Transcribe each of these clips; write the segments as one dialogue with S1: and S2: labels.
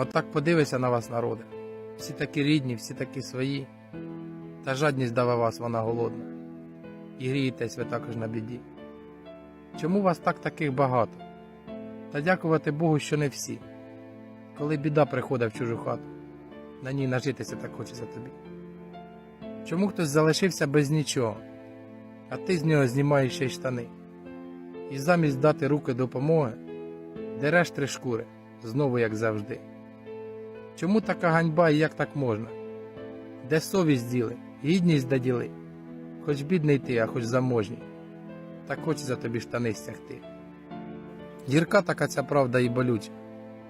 S1: Отак подивися на вас, народи. Всі такі рідні, всі такі свої. Та жадність дала вас, вона голодна. І грієтесь ви також на біді. Чому вас так таких багато? Та дякувати Богу, що не всі. Коли біда приходить в чужу хату, на ній нажитися так хочеться тобі. Чому хтось залишився без нічого, а ти з нього знімаєш ще й штани? І замість дати руки допомоги, дереш три шкури, знову як завжди. Чому така ганьба і як так можна? Де совість діли, гідність доділи? Хоч бідний ти, а хоч заможній, так хочеться тобі штани стягти. Гірка така ця правда і болюча,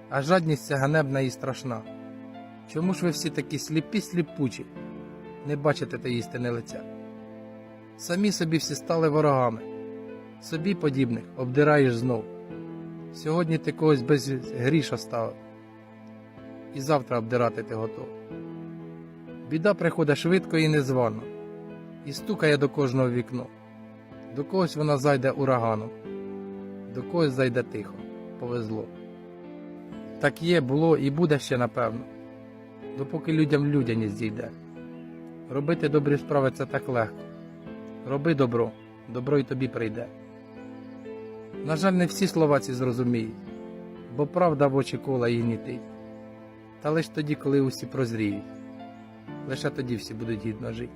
S1: а жадність ця ганебна і страшна. Чому ж ви всі такі сліпі сліпучі, не бачите та істини лиця? Самі собі всі стали ворогами, собі подібних обдираєш знов. Сьогодні ти когось без гріша ставив, і завтра обдирати ти готов. Біда приходить швидко і незвано, і стукає до кожного вікно. До когось вона зайде ураганом, до когось зайде тихо, повезло. Так є, було і буде ще напевно, допоки людям людяність зійде. Робити добрі справи це так легко. Роби добро, добро й тобі прийде. На жаль, не всі слова ці зрозуміють, бо правда в очі кола і гнітить. Та лиш тоді, коли усі прозріють, лише тоді всі будуть гідно жити.